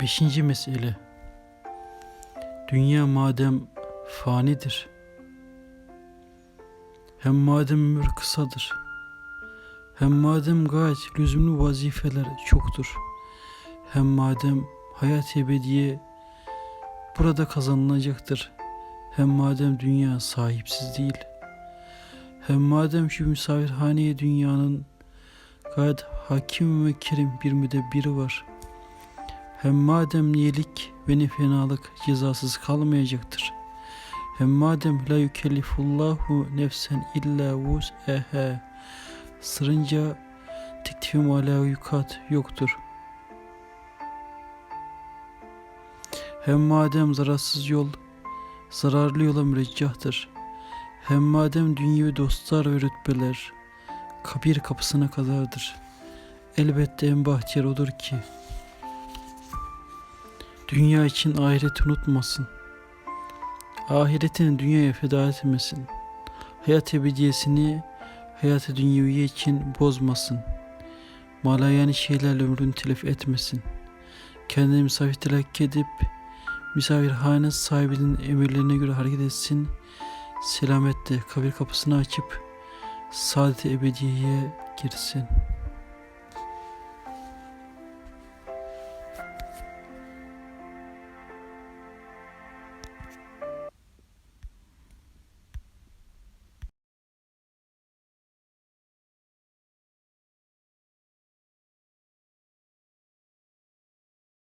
Beşinci mesele. Dünya madem fanidir, hem madem ömür kısadır, hem madem gayet lüzumlu vazifeler çoktur, hem madem hayat ebediye burada kazanılacaktır, hem madem dünya sahipsiz değil, hem madem şu misafirhaneye dünyanın gayet hakim ve kerim bir müdebbiri var.'' Hem madem niyelik ve ne fenalık cezasız kalmayacaktır. Hem madem la yükellifullahu nefsen illa vus'eha sırınca tektifim ala yukat yoktur. Hem madem zararsız yol zararlı yola müreccahtır. Hem madem dünya dostlar ve rütbeler kabir kapısına kadardır. Elbette en bahtiyar odur ki Dünya için ahireti unutmasın. Ahiretini dünyaya feda etmesin. Hayat ebediyesini hayatı dünyevi için bozmasın. Malayani şeylerle ömrünü telef etmesin. Kendini misafir telakki edip misafirhane sahibinin emirlerine göre hareket etsin. Selametle kabir kapısını açıp saadet ebediyeye girsin.''